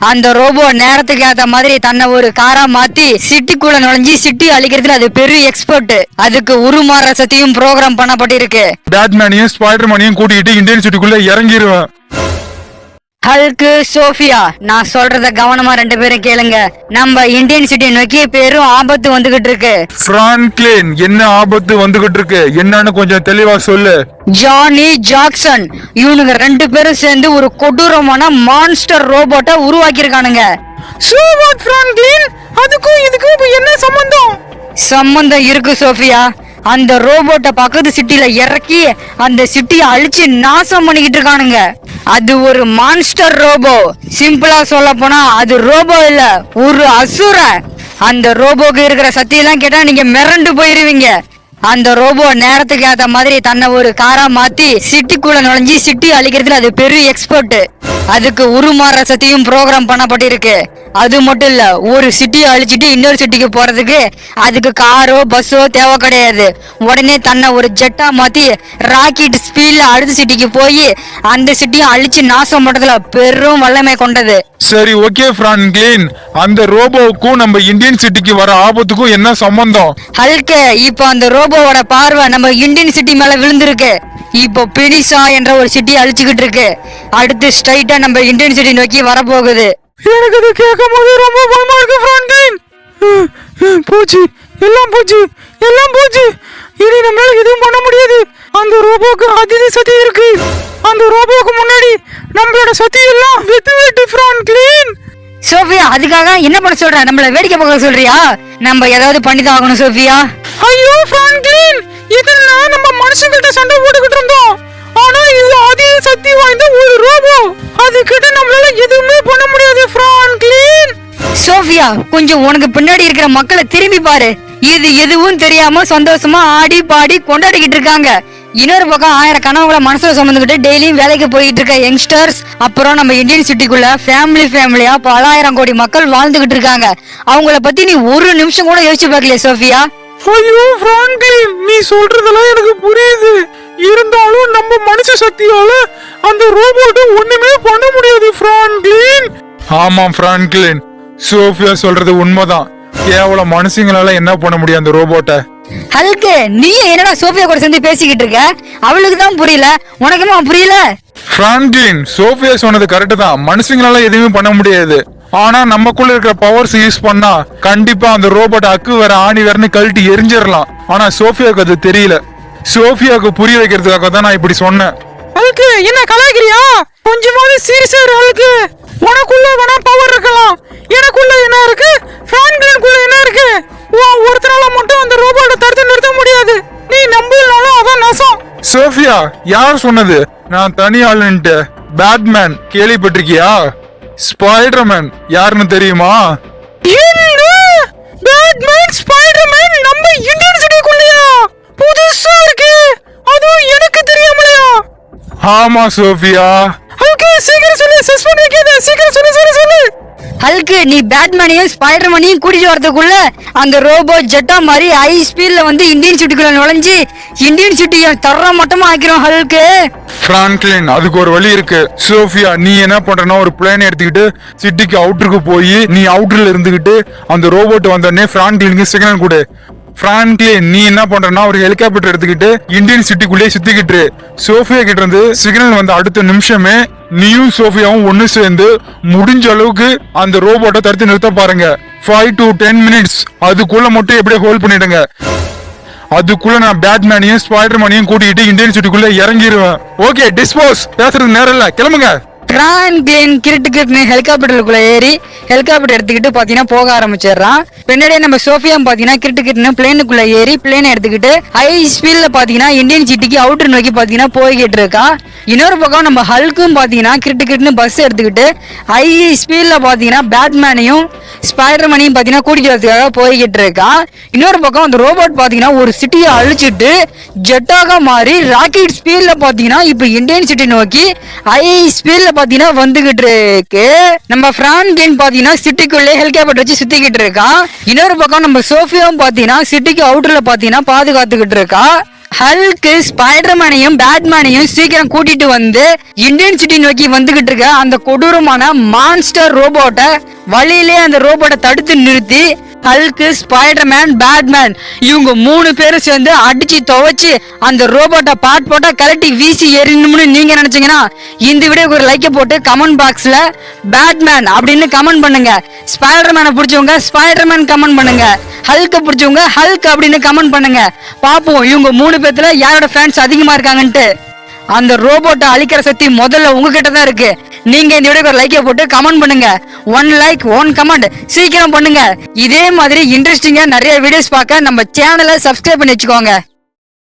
அந்த ரோபோ நேரத்துக்கு ஏத்த மாதிரி தன்னை ஒரு காரா மாத்தி சிட்டிக்குள்ள நுழைஞ்சு சிட்டி அழிக்கிறதுல அது பெரிய எக்ஸ்பர்ட் அதுக்கு உருமாற சத்தியும் ப்ரோக்ராம் பண்ணப்பட்டிருக்கு. பேட்மேனையும் ஸ்பைடர்மேனையும் கூட்டிட்டு இந்தியன் சிட்டிக்குள்ள இறங்கிடுவேன் ஹல்கு சோஃபியா நான் சொல்றத கவனமா ரெண்டு பேரும் கேளுங்க. நம்ம இந்தியன் சிட்டியை நோக்கி பெரும் ஆபத்து வந்துகிட்டு இருக்கு. பிரான்க்ளின் என்ன ஆபத்து வந்துகிட்டு இருக்கு? என்னன்னு கொஞ்சம் தெளிவா சொல்லு. ஜானி ஜாக்சன் இவனுங்க ரெண்டு பேரும் சேர்ந்து ஒரு கொடூரமான மான்ஸ்டர் ரோபோட்டை உருவாக்கியிருக்கானுங்க. சூவாட் பிரான்க்ளின் அதுக்கும் இதுக்கும் என்ன சம்பந்தம்? சம்பந்தம் இருக்கு சோஃபியா. அந்த ரோபோட்டை பக்கத்து சிட்டில இறக்கி அந்த சிட்டியை அழிச்சு நாசம் பண்ணிக்கிட்டு இருக்கானுங்க. அது ஒரு மான்ஸ்டர் ரோபோ சிம்பிளா சொல்ல போனா அது ரோபோ இல்ல ஒரு அசுர. அந்த ரோபோக்கு இருக்கிற சக்தியெல்லாம் கேட்டா நீங்க மிரண்டு போயிருவீங்க. அந்த ரோபோ நேரத்துக்கு ஏத்த மாதிரி தன்னை ஒரு காரா மாத்தி சிட்டிக்குள்ள நுழைஞ்சி சிட்டி அழிக்கிறதுல அது பெரிய எக்ஸ்பர்ட் அதுக்கு உருமாற சத்தியும் ப்ரோக்ராம் பண்ணப்பட்டிருக்கு. அது மட்டும் இல்ல ஒரு சிட்டியை அழிச்சிட்டு இன்னொரு சிட்டிக்கு போறதுக்கு அதுக்கு காரோ பஸ்ஸோ தேவை கிடையாது. உடனே தன்னை ஒரு ஜெட்டா மாத்தி ராக்கெட் ஸ்பீட்ல அடுத்த சிட்டிக்கு போய் அந்த சிட்டியை அழிச்சு நாசம் பண்றதுல பெரும் வல்லமை கொண்டது. சரி ஓகே பிரான்க்ளின் அந்த ரோபோவுக்கும் நம்ம இந்தியன் சிட்டிக்கு வர ஆபத்துக்கும் என்ன சம்பந்தம்? ஹல்கு இப்போ அந்த ரோபோவோட பார்வை நம்ம இந்தியன் சிட்டி மேல விழுந்திருக்கு. இப்போ பினிசா என்ற ஒரு சிட்டி அழிச்சுக்கிட்டு இருக்கு. அடுத்து ஸ்ட்ரைட்டா நம்ம இந்தியன் சிட்டி நோக்கி வரப்போகுது. எனக்கு இது கேட்கும் போது ரொம்ப பயமா இருக்கு பிரான்க்ளின் போச்சு எல்லாம் போச்சு எல்லாம் போச்சு. இனி நம்மளால எதுவும் பண்ண முடியாது. அந்த ரோபோக்கு அதீத சக்தி இருக்கு. அந்த ரோபோக்கு முன்னாடி நம்மளோட சக்தி எல்லாம் வெத்து வெட்டு பிரான்க்ளின் சோஃபியா அதுக்காக என்ன பண்ண சொல்ற? நம்மள வேடிக்கை பார்க்க சொல்றியா? நம்ம ஏதாவது பண்ணி தான் ஆகணும் சோஃபியா. ஐயோ பிரான்க்ளின் இதெல்லாம் நம்ம மனுஷங்கள்ட்ட சண்டை போட்டுக்கிட்டு இருந்தோம். ஆனா இது அதீத சோஃபியா கொஞ்சம் உனக்கு பின்னாடி இருக்கிற மக்களை திரும்பி பாரு. இது எதுவும் தெரியாம சந்தோஷமா ஆடி பாடி கொண்டாடிக்கிட்டு இருக்காங்க. இன்னொரு பக்கம் ஆயிரம் கனவுகளை மனசுல சுமந்துக்கிட்டு டெய்லியும் வேலைக்கு போயிட்டு இருக்க யங்ஸ்டர்ஸ் அப்புறம் நம்ம இந்தியன் சிட்டிக்குள்ள ஃபேமிலி ஃபேமிலியா பலாயிரம் கோடி மக்கள் வாழ்ந்துகிட்டு இருக்காங்க. அவங்கள பத்தி நீ ஒரு நிமிஷம் கூட யோசிச்சு பார்க்கலையே சோஃபியா? ஐயோ பிரான்க்ளின் நீ சொல்றதெல்லாம் எனக்கு புரியுது. இருந்தாலும் நம்ம மனுஷ சக்தியால அந்த ரோபோட்டை ஒண்ணுமே பண்ண முடியாது பிரான்க்ளின் ஆமாம் பிரான்க்ளின் சோஃபியா சொல்றது உண்மைதான். கேவலம் மனுஷங்களால என்ன பண்ண முடியும் அந்த ரோபோட்டை? ஹல்கு நீ என்னடா சோஃபியா கூட சேர்ந்து பேசிக்கிட்டு இருக்க? அவளுக்கு தான் புரியல. உனக்குமா புரியல? பிரான்க்ளின் சோஃபியா சொன்னது கரெக்ட் தான். மனுஷங்களால எதுவுமே பண்ண முடியாது. ஆனா நமக்குள்ள இருக்கிற பவர்ஸ் யூஸ் பண்ணா கண்டிப்பா அந்த ரோபோட் அக்கு வேற ஆணி வேறன்னு கழட்டி எரிஞ்சிடலாம். ஆனா சோஃபியாவுக்கு அது தெரியல. சோஃபியாவுக்கு புரிய வைக்கிறதுக்காக தான் நான் இப்படி சொன்னேன். அதுக்கு என்ன கலாய்க்கிறியா? கொஞ்சமாவது சீரியஸா இரு அதுக்கு உனக்குள்ள சோஃபியா யார் சொன்னது? நான் தனி ஆளுன்ட்டு. பேட்மேன் கேள்விப்பட்டிருக்கியா? ஸ்பைடர்மேன் யாருன்னு தெரியுமா? பேட்மேன் ஸ்பைடர்மேன் நம்ம இந்தியன் சிட்டிக்குள்ளயா? புதுசா இருக்கு. அதுவும் எனக்கு தெரியாமலையா? ஆமா சோஃபியா. ஓகே சீக்கிரம் சொல்லு சஸ்பெண்ட் ஹல்கு நீ பேட்மேனையும் ஸ்பைடர்மேனையும் கூட்டிட்டு வரதுக்குள்ள அந்த ரோபோ ஜெட்டா மாதிரி ஹை ஸ்பீட்ல வந்து இந்தியன் சிட்டிக்குள்ள நுழைஞ்சு இந்தியன் சிட்டியை தர மட்டமா ஆக்கிறோம் ஹல்கு பிராங்க்லின் அதுக்கு ஒரு வழி இருக்கு. சோஃபியா நீ என்ன பண்றனா ஒரு பிளேன் எடுத்துக்கிட்டு சிட்டிக்கு அவுட்டருக்கு போய் நீ அவுட்டர்ல இருந்துகிட்டு அந்த ரோபோட் வந்தோடனே பிராங்க்லினுக்கு சிக்னல் கொடு. பிராங்க்லின் நீ என்ன பண்றனா ஒரு ஹெலிகாப்டர் எடுத்துக்கிட்டு இந்தியன் சிட்டிக்குள்ளேயே சுத்திக்கிட்டு சோஃபியா கிட்ட இருந்து சிக்னல் வந்த அடுத்த நிமிஷமே நீயும் சோஃபியாவும் ஒன்னு சேர்ந்து முடிஞ்ச அளவுக்கு அந்த ரோபோட்டை தடுத்து நிறுத்த பாருங்க. ஃபைவ் டு டென் மினிட்ஸ் அதுக்குள்ள மட்டும் எப்படியே ஹோல்ட் பண்ணிடுங்க. அதுக்குள்ள நான் பேட்மேனையும் ஸ்பைடர்மேனையும் கூட்டிக்கிட்டு இந்தியன் சிட்டிக்குள்ள இறங்கிடுவேன் ஓகே டிஸ்போஸ் பேசுறது நேரம் இல்ல. கிளம்புங்க. பிரான்க்ளின் கிரிட்டு கிரிட்னு ஹெலிகாப்டருக்குள்ள ஏறி ஹெலிகாப்டர் எடுத்துக்கிட்டு பாத்தீங்கன்னா போக ஆரம்பிச்சிடுறான். பின்னாடியே நம்ம சோஃபியா பாத்தீங்கன்னா கிரிட்டு கிரிட்னு பிளேனுக்குள்ள ஏறி பிளேனை எடுத்துக்கிட்டு ஹை ஸ்பீட்ல பாத்தீங்கன்னா இந்தியன் சிட்டிக்கு அவுட்டர் நோக்கி பாத்தீங்கன்னா போய்கிட்டு இருக்கான். இன்னொரு பக்கம் நம்ம ஹல்க்கும் பாத்தீங்கன்னா கிரிட்டு கிரிட்னு பஸ் எடுத்துக்கிட்டு ஹை ஸ்பீட்ல பாத்தீங்கன்னா பேட்மேனையும் ஸ்பைடர்மேனையும் பாத்தீங்கன்னா கூட்டிட்டு வரதுக்காக போய்கிட்டு இருக்கான். இன்னொரு பக்கம் அந்த ரோபோட் பாத்தீங்கன்னா ஒரு சிட்டியை அழிச்சிட்டு ஜெட்டாக மாறி ராக்கெட் ஸ்பீட்ல பாத்தீங்கன்னா இப்ப இந்தியன் சிட்டி நோக்கி ஹை ஸ்பீட்ல பாத்தீங்கன்னா வந்துகிட்டு இருக்கு. நம்ம பிரான்கின் பாத்தீங்கன்னா சிட்டிக்குள்ளே ஹெலிகாப்டர் வச்சு சுத்திக்கிட்டு இருக்கான். இன்னொரு பக்கம் நம்ம சோஃபியாவும் பாத்தீங்கன்னா சிட்டிக்கு அவுட்டர்ல பாத்தீங்கன்னா பாதுகாத்துக்கிட்டு இருக்கா ஹல்க்கு ஸ்பைடர்மேனையும் பேட்மேனையும் சீக்கிரம் கூட்டிட்டு வந்து இந்தியன் சிட்டி நோக்கி வந்துகிட்டு இருக்க அந்த கொடூரமான மான்ஸ்டர் ரோபோட்டை வழியிலே அந்த ரோபோட்டை தடுத்து நிறுத்தி ஹல்கு ஸ்பைடர்மேன் பேட்மேன் இவங்க மூணு பேரும் சேர்ந்து அடிச்சு துவைச்சு அந்த ரோபோட்டை பாட் போட்டா கலட்டி வீசி எறியணும்னு நீங்க நினைச்சீங்கன்னா இந்த வீடியோக்கு ஒரு லைக்கை போட்டு கமெண்ட் பாக்ஸ்ல பேட்மேன் அப்படின்னு கமெண்ட் பண்ணுங்க. ஸ்பைடர்மேனை பிடிச்சவங்க ஸ்பைடர்மேன் கமெண்ட் பண்ணுங்க. ஹல்க பிடிச்சவங்க ஹல்க் அப்படின்னு கமெண்ட் பண்ணுங்க. பாப்போம் இவங்க மூணு பேர்த்துல யாரோட ஃபேன்ஸ் அதிகமா இருக்காங்கன்ட்டு. அந்த ரோபோட்டை அழிக்கிற சக்தி முதல்ல உங்ககிட்ட தான் இருக்கு. நீங்க இந்த வீடியோக்கு லைக்கை போட்டு கமெண்ட் பண்ணுங்க. ஒன் லைக் ஒன் கமெண்ட் சீக்கிரம் பண்ணுங்க. இதே மாதிரி இன்ட்ரெஸ்டிங்கா நிறைய வீடியோஸ் பார்க்க நம்ம சேனலை சப்ஸ்கிரைப் பண்ணி வச்சுக்கோங்க.